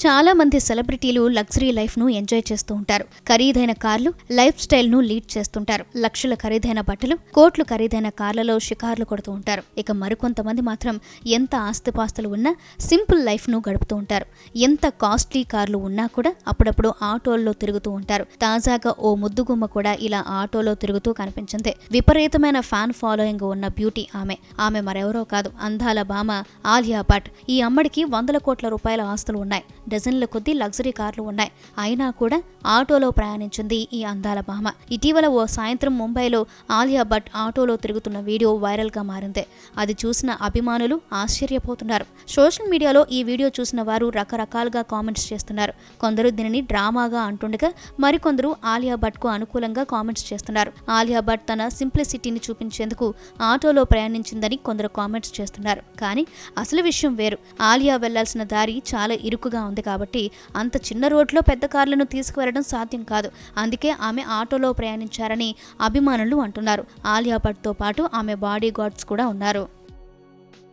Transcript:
చాలా మంది సెలబ్రిటీలు లగ్జరీ లైఫ్ను ఎంజాయ్ చేస్తూ ఉంటారు. ఖరీదైన కార్లు లైఫ్ స్టైల్ను లీడ్ చేస్తుంటారు. లక్షల ఖరీదైన బట్టలు కోట్లు ఖరీదైన కార్లలో షికార్లు కొడుతూ ఉంటారు. ఇక మరికొంతమంది మాత్రం ఎంత ఆస్తిపాస్తులు ఉన్నా సింపుల్ లైఫ్ను గడుపుతూ ఉంటారు. ఎంత కాస్ట్లీ కార్లు ఉన్నా కూడా అప్పుడప్పుడు ఆటోల్లో తిరుగుతూ ఉంటారు. తాజాగా ఓ ముద్దుగుమ్మ కూడా ఇలా ఆటోలో తిరుగుతూ కనిపించింది. విపరీతమైన ఫ్యాన్ ఫాలోయింగ్ ఉన్న బ్యూటీ ఆమె. ఆమె మరెవరో కాదు అందాల భామ ఆలియా భట్. ఈ అమ్మడికి వందల కోట్ల రూపాయల ఆస్తులు ఉన్నాయి. డజన్ల కొద్దీ లగ్జరీ కార్లు ఉన్నాయి. అయినా కూడా ఆటోలో ప్రయాణించింది ఈ అందాల భామ. ఇటీవల ఓ సాయంత్రం ముంబైలో ఆలియా భట్ ఆటోలో తిరుగుతున్న వీడియో వైరల్గా మారింది. అది చూసిన అభిమానులు ఆశ్చర్యపోతున్నారు. సోషల్ మీడియాలో ఈ వీడియో చూసిన వారు రకరకాలుగా కామెంట్స్ చేస్తున్నారు. కొందరు దీనిని డ్రామాగా అంటుండగా మరికొందరు ఆలియా భట్కు అనుకూలంగా కామెంట్స్ చేస్తున్నారు. ఆలియా భట్ తన సింప్లిసిటీని చూపించేందుకు ఆటోలో ప్రయాణించిందని కొందరు కామెంట్స్ చేస్తున్నారు. కానీ అసలు విషయం వేరు. ఆలియా వెళ్ళాల్సిన దారి చాలా ఇరుకుగా ఉంది. ఉంది కాబట్టి అంత చిన్న రోడ్లో పెద్ద కార్లను తీసుకువెళ్ళడం సాధ్యం కాదు. అందుకే ఆమె ఆటోలో ప్రయాణించారని అభిమానులు అంటున్నారు. ఆలియా భట్తో పాటు ఆమె బాడీ గార్డ్స్ కూడా ఉన్నారు.